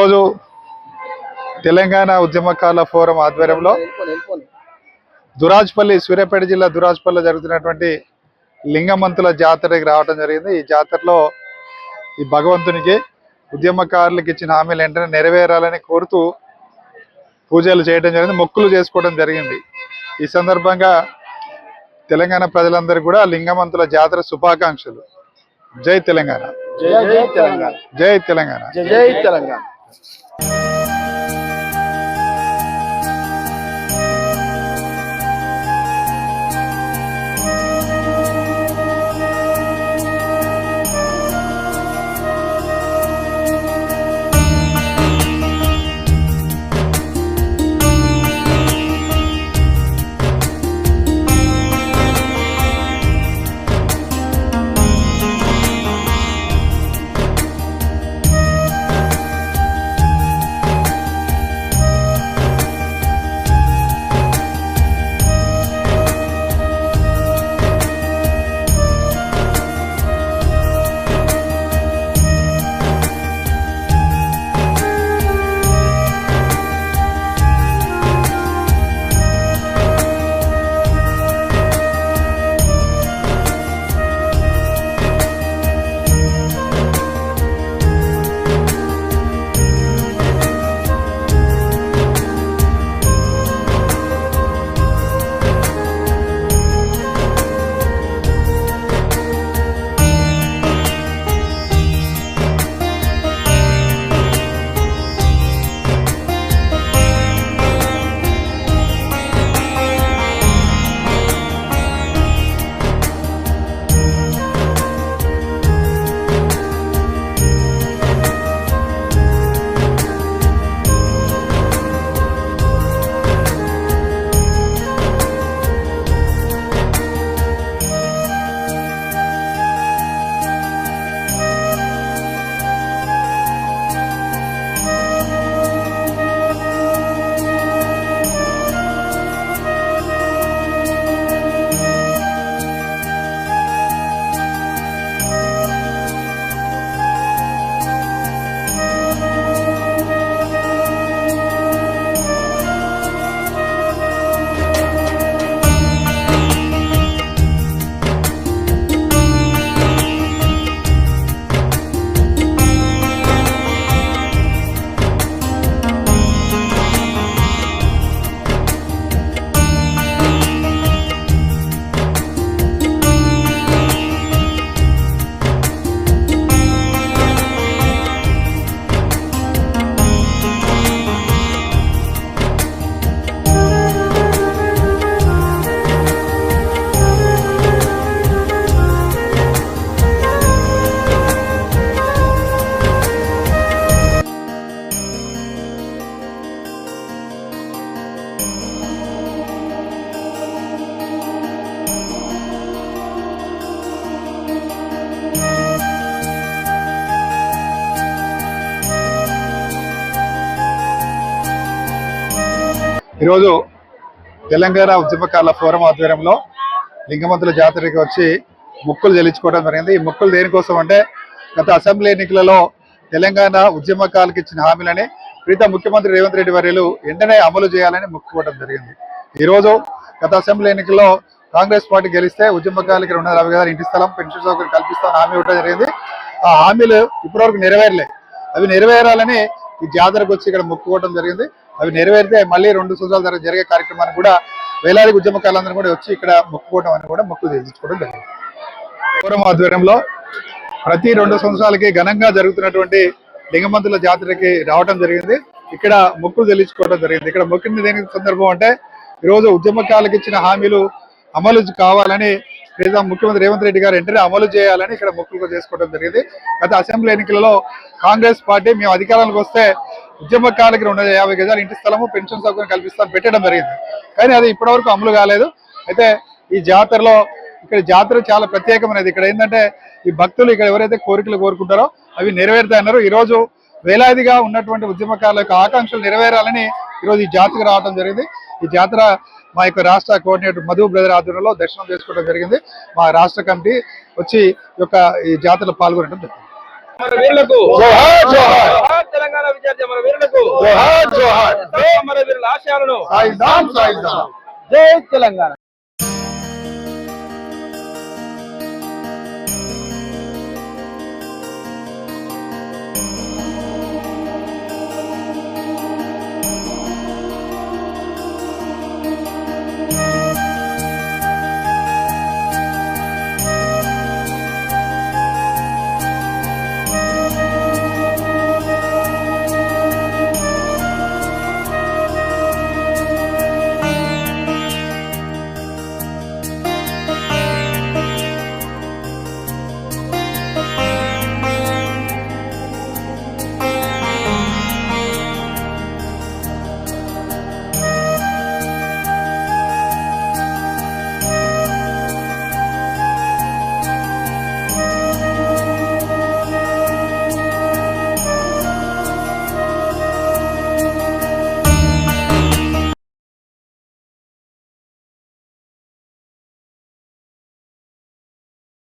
రోజు తెలంగాణ ఉద్యమకాల ఫోరం ఆధ్వర్యంలో దురాజ్పల్లి సూర్యాపేట జిల్లా దురాజ్పల్లిలో జరుగుతున్నటువంటి లింగమంతుల జాతరకి రావడం జరిగింది. ఈ జాతరలో ఈ భగవంతునికి ఉద్యమకారులకు ఇచ్చిన హామీలు వెంటనే నెరవేరాలని కోరుతూ పూజలు చేయడం జరిగింది. మొక్కులు చేసుకోవడం జరిగింది. ఈ సందర్భంగా తెలంగాణ ప్రజలందరూ కూడా లింగమంతుల జాతర శుభాకాంక్షలు. జై తెలంగాణ. జై జై తెలంగాణ. జై తెలంగాణ. జై జై తెలంగాణ ఈరోజు తెలంగాణ ఉద్యమకాల ఫోరం ఆధ్వర్యంలో లింగమంతుల జాతరకి వచ్చి ముక్కులు చెల్లించుకోవడం జరిగింది. ఈ మొక్కులు దేనికోసం అంటే గత అసెంబ్లీ ఎన్నికలలో తెలంగాణ ఉద్యమకాలకు ఇచ్చిన హామీలని ప్రీత ముఖ్యమంత్రి రేవంత్ రెడ్డి వర్యులు వెంటనే అమలు చేయాలని మొక్కుకోవడం జరిగింది. ఈరోజు గత అసెంబ్లీ ఎన్నికల్లో కాంగ్రెస్ పార్టీ గెలిస్తే ఉద్యమకాలకి రెండు వందల యాభై ఇంటి స్థలం పెన్షన్ సౌకర్యం కల్పిస్తామని హామీ ఇవ్వడం జరిగింది. ఆ హామీలు ఇప్పటివరకు నెరవేరలే. అవి నెరవేరాలని ఈ జాతరకు వచ్చి ఇక్కడ మొక్కుకోవడం జరిగింది. అవి నెరవేరితే మళ్ళీ రెండు సంవత్సరాల తర్వాత జరిగే కార్యక్రమాన్ని కూడా వేలాది ఉద్యమకారులందరూ కూడా వచ్చి ఇక్కడ మొక్కుకోవడం అని కూడా మొక్కు తెచ్చుకోవడం జరిగింది. పూర్వం ఆధ్వర్యంలో ప్రతి రెండు సంవత్సరాలకి ఘనంగా జరుగుతున్నటువంటి లింగమంతుల జాతరకి రావడం జరిగింది. ఇక్కడ మొక్కులు చెల్లించుకోవడం జరిగింది. ఇక్కడ మొక్కిన దేని సందర్భం అంటే ఈరోజు ఉద్యమకాలకు ఇచ్చిన హామీలు అమలు కావాలని లేదా ముఖ్యమంత్రి రేవంత్ రెడ్డి గారు వెంటనే అమలు చేయాలని ఇక్కడ మొక్కులు చేసుకోవడం జరిగింది. గత అసెంబ్లీ ఎన్నికలలో కాంగ్రెస్ పార్టీ మేము అధికారంలోకి వస్తే ఉద్యమకాలకి రెండు వందల యాభై గజాలు ఇంటి స్థలము పెన్షన్ సౌకర్యం కల్పిస్తామని పెట్టడం జరిగింది. కానీ అది ఇప్పటివరకు అమలు కాలేదు. అయితే ఈ జాతరలో ఇక్కడ జాతర చాలా ప్రత్యేకమైనది. ఇక్కడ ఏంటంటే ఈ భక్తులు ఇక్కడ ఎవరైతే కోరికలు కోరుకుంటారో అవి నెరవేరుతాయన్నారు. ఈ రోజు వేలాదిగా ఉన్నటువంటి ఉద్యమకారుల యొక్క ఆకాంక్షలు నెరవేరాలని ఈరోజు ఈ జాతరకు రావడం జరిగింది. ఈ జాతర మా యొక్క రాష్ట్ర కోఆర్డినేటర్ మధు బ్రదర్ ఆధ్వర్యంలో దర్శనం చేసుకోవడం జరిగింది. మా రాష్ట్ర కమిటీ వచ్చి ఈ యొక్క ఈ జాతరలో పాల్గొనడం జరిగింది. మన వీరులకు. జోహార్ జోహార్. జోహార్ తెలంగాణ విద్యార్థి మన వీరులకు. జోహార్ జోహార్. మన వీరుల ఆశయాలను. సాయిదాం సాయిదాం. జై తెలంగాణ.